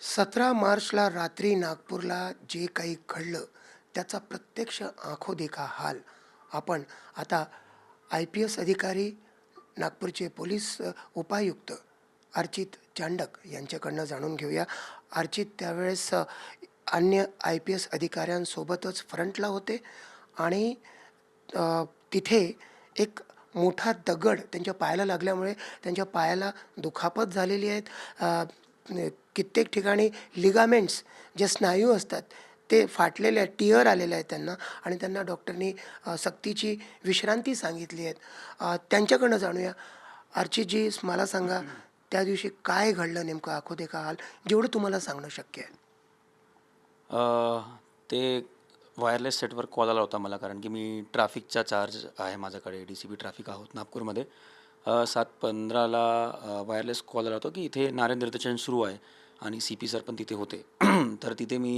सतरा मार्चला रात्री नागपूरला जे काही घडलं त्याचा प्रत्यक्ष आंखो देखा हाल. आपण आता आय पी एस अधिकारी नागपूरचे पोलीस उपायुक्त अर्चित चांडक यांच्याकडनं जाणून घेऊया. अर्चित त्यावेळेस अन्य आय पी एस अधिकाऱ्यांसोबतच फ्रंटला होते आणि तिथे एक मोठा दगड त्यांच्या पायाला लागल्यामुळे त्यांच्या पायाला दुखापत झालेली आहेत. कित्येक ठिकाणी लिगामेंट्स जे स्नायू असतात ते फाटलेले आहेत टिअर आलेले आहेत त्यांना. आणि त्यांना डॉक्टरनी सक्तीची विश्रांती सांगितली आहेत. त्यांच्याकडनं जाणूया. अर्चितजी मला सांगा त्या दिवशी काय घडलं नेमकं? आखो देखा हाल जेवढं तुम्हाला सांगणं शक्य आहे. ते वायरलेस सेटवर कॉल आला होता मला कारण की मी ट्रॅफिकचा चार्ज आहे माझ्याकडे. डी सी बी ट्रॅफिक आहोत नागपूरमध्ये. अ, सात पंधराला वायरलेस कॉल आला होता की इथे नारायण निर्देशन सुरू आहे आणि सी पी सर पण तिथे होते. तर तिथे मी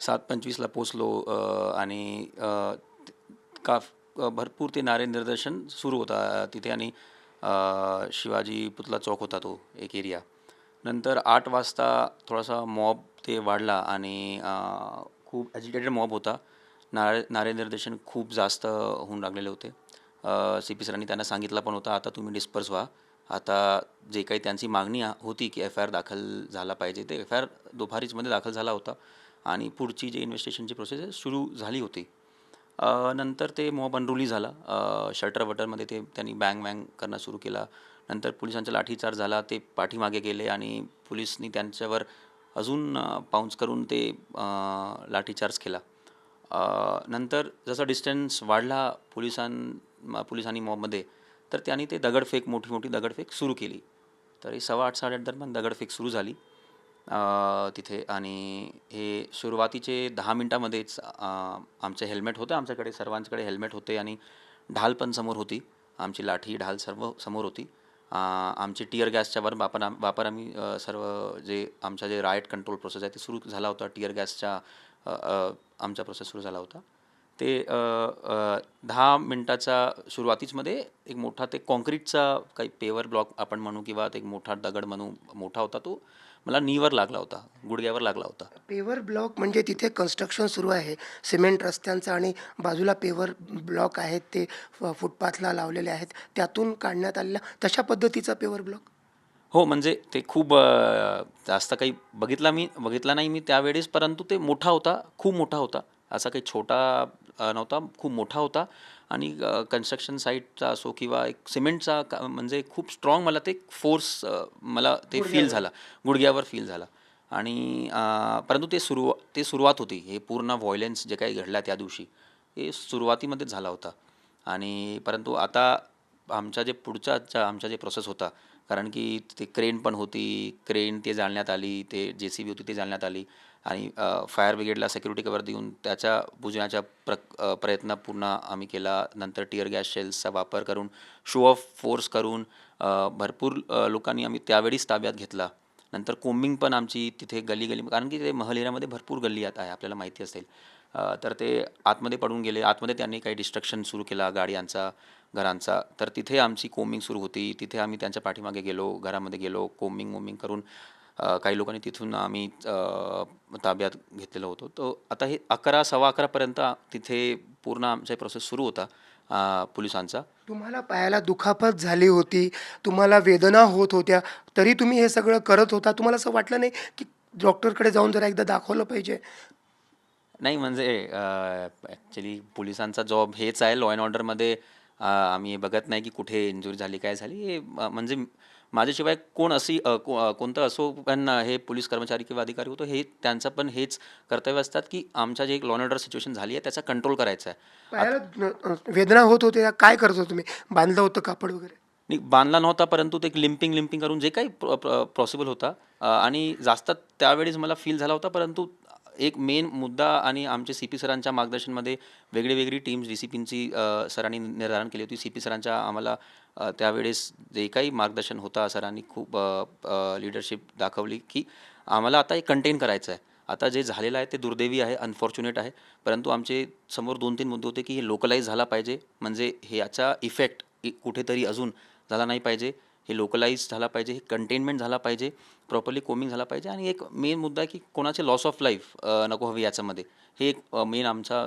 सात पंचवीसला पोचलो अ, आणि अ, का भरपूर ते नारायण निर्देशन सुरू होता तिथे आणि अ, शिवाजी पुतला चौक होता तो एक एरिया नंतर आठ वाजता थोडासा मॉब ते वाढला आणि अ, खूप ॲजिटेटेड मॉब होता. नारे नारे निर्देशन खूप जास्त होऊन लागलेले होते. सी पी सरांनी त्यांना सांगितलं पण होतं आता तुम्ही डिस्पर्स व्हा. आता जे काही त्यांची मागणी होती की एफ आय आर दाखल झाला पाहिजे ते एफ आय आर दुपारीचमध्ये दाखल झाला होता. आणि पुढची जी इन्व्हेस्टिगेशनची प्रोसेस सुरू झाली होती. नंतर ते मोह बनरुली झाला. शटर बटरमध्ये ते त्यांनी बँग वँग करणं सुरू केला. नंतर पोलिसांचा लाठीचार्ज झाला ते पाठीमागे गेले आणि पोलिसनी त्यांच्यावर अजून पाऊन्स करून ते लाठीचार्ज केला. नंतर जसा डिस्टन्स वाढला पोलिसां म- पोलिसांनी मॉबमध्ये तर त्यांनी ते दगडफेक मोठी मोठी दगडफेक सुरू केली. तरी सव्वा आठ साडेआठ दरम्यान दगडफेक सुरू झाली. तिथे आणि हे सुरुवातीचे दहा मिनटामध्येच आमचे हेल्मेट होते आमच्याकडे सर्वांच्याकडे हेल्मेट होते आणि ढाल पण समोर होती. आमची लाठी ढाल सर्व समोर होती. आमची टिअर गॅसच्या वर वापर आम- वापर आम्ही सर्व जे आमचा जे रायट कंट्रोल प्रोसेस आहे ते सुरू झाला होता. टिअर गॅसच्या आमचा प्रोसेस सुरू झाला होता. ते दहा मिनटाचा सुरुवातीचमध्ये एक मोठा ते कॉन्क्रीटचा काही पेवर ब्लॉक आपण म्हणू किंवा एक मोठा दगड म्हणू मोठा होता तो मला नीवर लागला होता गुडघ्यावर लागला होता. पेवर ब्लॉक म्हणजे तिथे कन्स्ट्रक्शन सुरू आहे सिमेंट रस्त्यांचं आणि बाजूला पेवर ब्लॉक आहेत ते फुटपाथला लावलेले आहेत त्यातून काढण्यात आलेल्या तशा पद्धतीचा पेवर ब्लॉक? हो म्हणजे ते खूप जास्त काही बघितला मी बघितला नाही मी त्यावेळेस परंतु ते मोठा होता खूप मोठा होता. असा काही छोटा नव्हता खूप मोठा होता. आणि कन्स्ट्रक्शन साईटचा असो किंवा एक सिमेंटचा का म्हणजे खूप स्ट्रॉंग मला ते फोर्स मला ते फील झाला. गुडघ्यावर फील झाला. आणि परंतु ते सुरू ते सुरुवात होती. हे पूर्ण व्हायलन्स जे काही घडला त्या दिवशी हे सुरुवातीमध्येच झाला होता. आणि परंतु आता आमचा जे पुढचा चा- आमचा जे प्रोसेस होता कारण की ते क्रेन पण होती क्रेन ते जाळण्यात आली ते जे सी बी होती ते जाळण्यात आली आणि फायर ब्रिगेडला सिक्युरिटी कवर देऊन त्याच्या बुजण्याचा प्र प्रयत्न पूर्ण आम्ही केला. नंतर टिअर गॅस शेल्सचा वापर करून शो ऑफ फोर्स करून भरपूर लोकांनी आम्ही त्यावेळीच ताब्यात घेतला. नंतर कोम्बिंग पण आमची तिथे गली गली कारण की ते महल एरियामध्ये भरपूर गल्ली आता आहे आपल्याला माहिती असेल. तर ते आतमध्ये पडून गेले. आतमध्ये त्यांनी काही डिस्ट्रक्शन सुरू केला गाड्यांचा घरांचा. तर तिथे आमची कोमिंग सुरू होती. तिथे आम्ही त्यांच्या पाठीमागे गेलो घरामध्ये गेलो कोमिंग वोमिंग करून काही लोकांनी तिथून आम्ही ताब्यात घेतलेलं होतो. तो आता हे अकरा सव्वा अकरापर्यंत तिथे पूर्ण आमचा प्रोसेस सुरू होता पोलिसांचा. तुम्हाला पायाला दुखापत झाली होती तुम्हाला वेदना होत होत्या तरी तुम्ही हे सगळं करत होता. तुम्हाला असं वाटलं नाही की डॉक्टरकडे जाऊन जरा एकदा दाखवलं पाहिजे? नाही म्हणजे ॲक्च्युली पोलिसांचा जॉब हेच आहे. लॉ अँड ऑर्डरमध्ये आम्ही बघत नाही की कुठे इंजुरी झाली काय झाली. हे म्हणजे माझ्याशिवाय कोण अशी को कोणतं असो पण हे पोलीस कर्मचारी किंवा अधिकारी होतो हे त्यांचं पण हेच कर्तव्य असतात की आमच्या जे लॉ अँड ऑर्डर सिच्युएशन झाली आहे त्याचा कंट्रोल करायचा आहे. वेदना होत होत्या काय करत होता तुम्ही? बांधलं होतं कापड वगैरे? नाही बांधला नव्हता परंतु ते लिम्पिंग लिम्पिंग करून जे काही पॉसिबल होता. आणि जास्त त्यावेळेस मला फील झाला होता परंतु एक मेन मुद्दा आणि आमचे सी पी सरांच्या मार्गदर्शनमध्ये वेगळी वेगळी टीम्स डी सी पींची सरांनी निर्धारण केली होती. सी पी सरांच्या आम्हाला त्यावेळेस जे काही मार्गदर्शन होता सरांनी खूप लिडरशिप दाखवली की आम्हाला आता हे कंटेन करायचं आहे आता जे झालेलं आहे ते दुर्दैवी आहे अनफॉर्च्युनेट आहे. परंतु आमचे समोर दोन तीन मुद्दे होते की हे लोकलाईज झाला पाहिजे. म्हणजे ह्याचा इफेक्ट कुठेतरी अजून झाला नाही पाहिजे. हे लोकलाइज झाला पाहिजे हे कंटेनमेंट झाला पाहिजे प्रॉपरली कोमिंग झाला पाहिजे आणि एक मेन मुद्दा आहे की कोणाचे लॉस ऑफ लाईफ नको हवी याच्यामध्ये. हे एक मेन आमचा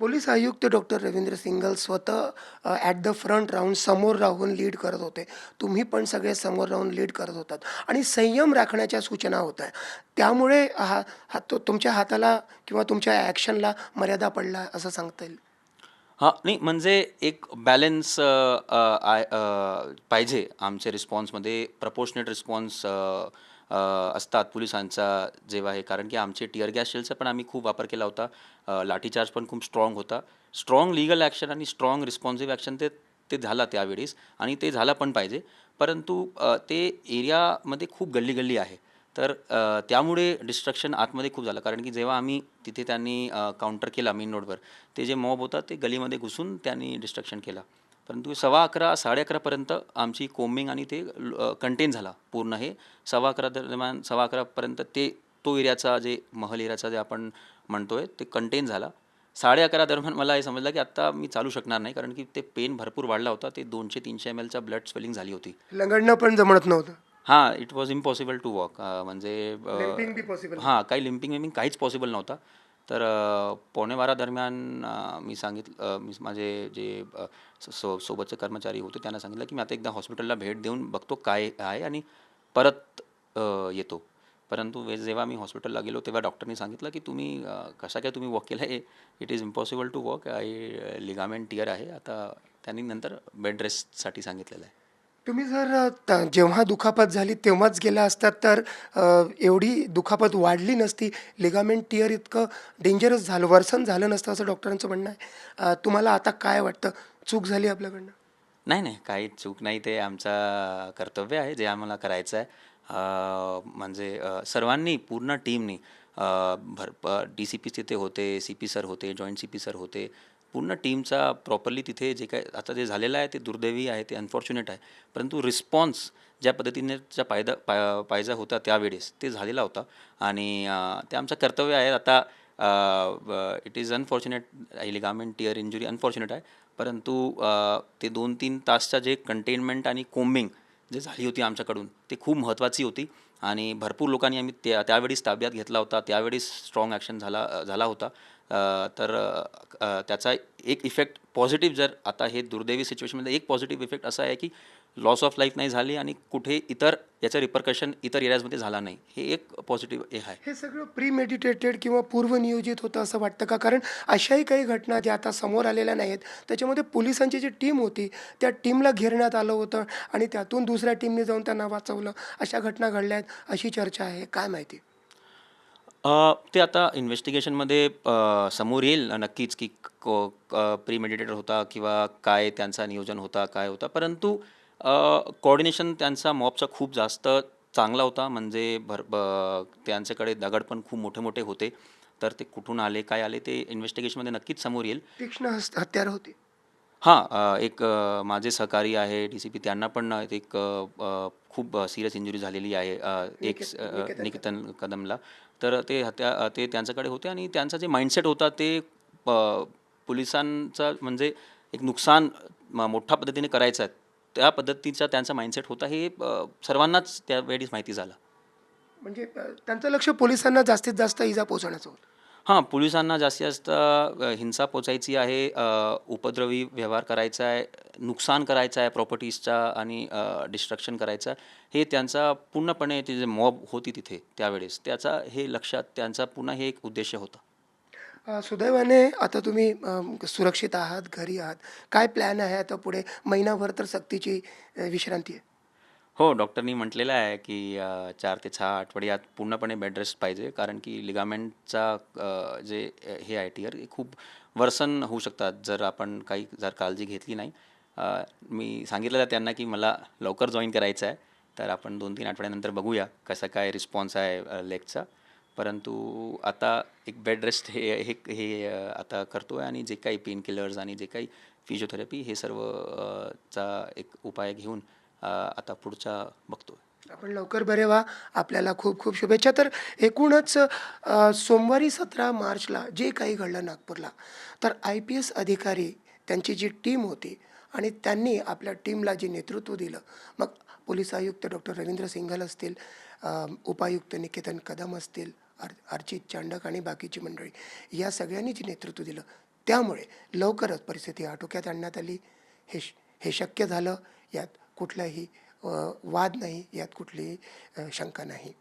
पोलीस आयुक्त डॉक्टर रवींद्र सिंगल स्वतः ॲट द फ्रंट राहून समोर राहून लीड करत होते. तुम्ही पण सगळे समोर राहून लीड करत होतात. आणि संयम राखण्याच्या सूचना होत आहे त्यामुळे हा हा तो तुमच्या हाताला किंवा तुमच्या ॲक्शनला मर्यादा पडला असं सांगता येईल. हां नाही म्हणजे एक बॅलन्स पाहिजे आमच्या रिस्पॉन्समध्ये प्रपोर्शनेट रिस्पॉन्स असतात पोलिसांचा जेव्हा हे. कारण की आमचे टिअर गॅस शेलचा पण आम्ही खूप वापर केला होता. अ, लाठीचार्ज पण खूप स्ट्रॉंग होता. स्ट्रॉंग लिगल ॲक्शन आणि स्ट्रॉंग रिस्पॉन्सिव्ह ॲक्शन ते ते झालं त्यावेळेस. आणि ते झालं पण पाहिजे. परंतु अ, ते एरियामध्ये खूप गल्ली गल्ली आहे. तर त्यामुळे डिस्ट्रक्शन आतमध्ये खूप झालं. कारण की जेव्हा आम्ही तिथे त्यांनी काउंटर केला मेन रोडवर ते जे मॉब होता ते गलीमध्ये घुसून त्यांनी डिस्ट्रक्शन केला. परंतु सव्वा अकरा साडे अकरापर्यंत आमची कोम्बिंग आणि ते कंटेन झाला पूर्ण हे. सव्वा अकरा दरम्यान सव्वा अकरापर्यंत ते तो एरियाचा जे महल एरियाचा जे आपण म्हणतो आहे ते कंटेन झाला. साडे अकरा दरम्यान मला हे समजलं की आत्ता मी चालू शकणार नाही कारण की ते पेन भरपूर वाढला होता. ते दोनशे तीनशे एम एलचा ब्लड स्वेलिंग झाली होती. लंगडणं पण जमत नव्हतं. हां it was impossible to walk म्हणजे बी हां काही लिम्पिंग विम्पिंग काहीच पॉसिबल नव्हता. तर पावणे बारा दरम्यान मी सांगितलं मी माझे जे सो सो- सोबतचे कर्मचारी होते त्यांना सांगितलं की मी आता एकदा हॉस्पिटलला भेट देऊन बघतो काय आहे आणि परत येतो. परंतु वे- जेव्हा मी हॉस्पिटलला गेलो तेव्हा डॉक्टरनी सांगितलं की तुम्ही कशा काय तुम्ही वॉक केलं आहे it is impossible to walk I ligament tear आहे. आता त्यांनी नंतर बेड रेस्टसाठी सांगितलेलं आहे. तुम्ही जर त- जेव्हा दुखापत झाली तेव्हाच गेला असतात तर अ, एवढी दुखापत वाढली नसती. लिगामेंट टिअर इतकं डेंजरस झालं वर्सन झालं नसतं असं डॉक्टरांचं म्हणणं आहे. अ, तुम्हाला आता काय वाटतं? चूक झाली आपल्याकडनं? नाही नाही. काही चूक नाही. ते आमचं कर्तव्य आहे जे आम्हाला करायचं आहे. अं, म्हणजे अं, सर्वांनी पूर्ण टीमनी भर डी सी पी तिथे होते सी पी सर होते जॉईंट सी पी सर होते पूर्ण टीमचा प्रॉपरली तिथे जे काय आता जे झालेलं आहे ते दुर्दैवी आहे ते अनफॉर्च्युनेट आहे. परंतु रिस्पॉन्स ज्या पद्धतीने ज्या पायदा पा पायजा होता त्यावेळेस ते झालेला होता. आणि ते आमचं कर्तव्य आहे. आता it is unfortunate ligament tear injury unfortunate आहे. परंतु ते दोन तीन तासच्या जे कंटेनमेंट आणि कोम्बिंग जे झाली होती आमच्याकडून ते खूप महत्त्वाची होती. आणि भरपूर लोकांनी आम्ही त्या त्यावेळीस ताब्यात घेतला होता. त्यावेळीस स्ट्रॉंग ॲक्शन झाला झाला होता. तर त्याचा एक इफेक्ट पॉझिटिव्ह जर आता हे दुर्दैवी सिच्युएशनमध्ये एक पॉझिटिव्ह इफेक्ट असा आहे की लॉस ऑफ लाईफ नाही झाली आणि कुठे इतर याचा रिपरकशन इतर एरियाजमध्ये झाला नाही. हे एक पॉझिटिव्ह हे आहे. हे सगळं प्री मेडिटेटेड किंवा पूर्वनियोजित होतं असं वाटतं का? कारण अशाही काही घटना ज्या आता समोर आलेल्या नाहीत त्याच्यामध्ये पोलिसांची जी टीम होती त्या टीमला घेरण्यात आलं होतं आणि त्यातून दुसऱ्या टीमने जाऊन त्यांना वाचवलं. अशा घटना घडल्या आहेत अशी चर्चा आहे. काय माहिती? ते आता इन्व्हेस्टिगेशनमध्ये समोर येईल नक्कीच की प्री मेडिटेटर होता किंवा काय त्यांचा नियोजन होता काय होता. परंतु कोऑर्डिनेशन त्यांचा मॉबचा खूप जास्त चांगला होता. म्हणजे भर ब- त्यांच्याकडे दगड पण खूप मोठे मोठे होते. तर ते कुठून आले काय आले ते इन्व्हेस्टिगेशनमध्ये नक्कीच समोर येईल. तीक्ष्ण हस्त हत्यार होती. हां एक अ, माझे सहकारी आहे डी सी पी त्यांना पण एक अ, अ, खूप सिरियस इंजुरी झालेली आहे अ, एक निकेत- अ, निकेतन निकेतन कदमला. तर ते हत्या अ, ते त्यांच्याकडे होते आणि त्यांचा जे माइंडसेट होता ते पोलिसांचा म्हणजे एक नुकसान म- मोठ्या पद्धतीने करायचं आहे. त्या पद्धतीचा त्यांचा माइंडसेट होता हे सर्वांनाच त्यावेळीच माहिती झालं. म्हणजे त्यांचं लक्ष पोलिसांना जास्तीत जास्त इजा पोहोचवण्याचं होतं. हां पोलिसांना जास्तीत जास्त हिंसा पोचायची आहे उपद्रवी व्यवहार करायचा आहे नुकसान करायचं आहे प्रॉपर्टीजचा आणि डिस्ट्रक्शन करायचं हे त्यांचा पूर्णपणे ते जे मॉब होती तिथे त्यावेळेस त्याचा हे लक्षात त्यांचा पूर्ण हे एक उद्देश होता. अ, सुदैवाने आता तुम्ही अम, सुरक्षित आहात घरी आहात. काय प्लॅन आहे आता पुढे? महिनाभर तर सक्तीची अ, विश्रांती आहे. हो डॉक्टरनी म्हटलेलं आहे की अ, चार ते सहा आठवड्यात पूर्णपणे बेड रेस्ट पाहिजे. कारण की लिगामेंटचा अ, जे अ, हे आहे टिअर हे खूप वर्सन होऊ शकतात. जर आपण काही जर काळजी घेतली नाही. अ, मी सांगितलेलं त्यांना की मला लवकर जॉईन करायचं आहे. तर आपण दोन तीन आठवड्यानंतर बघूया कसा काय रिस्पॉन्स आहे लेगचा. परंतु आता एक बेड रेस्ट हे हे हे आता करतो आहे आणि जे काही पेन किलर्स आणि जे काही फिजिओथेरपी हे सर्व चा एक उपाय घेऊन आता पुढचा बघतो आपण लवकर बरे व्हा. आपल्याला खूप खूप शुभेच्छा. तर एकूणच सोमवारी सतरा मार्चला जे काही घडलं नागपूरला तर आय पी एस अधिकारी त्यांची जी टीम होती आणि त्यांनी आपल्या टीमला जे नेतृत्व दिलं मग पोलीस आयुक्त डॉक्टर रवींद्र सिंघल असतील उपायुक्त निकेतन कदम असतील आर अर्चित चांडक आणि बाकीची मंडळी या सगळ्यांनी जे नेतृत्व दिलं. त्यामुळे लवकरच परिस्थिती आटोक्यात आणण्यात आली. हे श- हे शक्य झालं यात कुठलाही वाद नाही यात कुठलीही शंका नाही.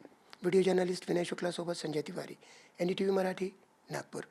Video journalist Vinay शुक्लासोबत Sanjay Tiwari N D T V Marathi Nagpur.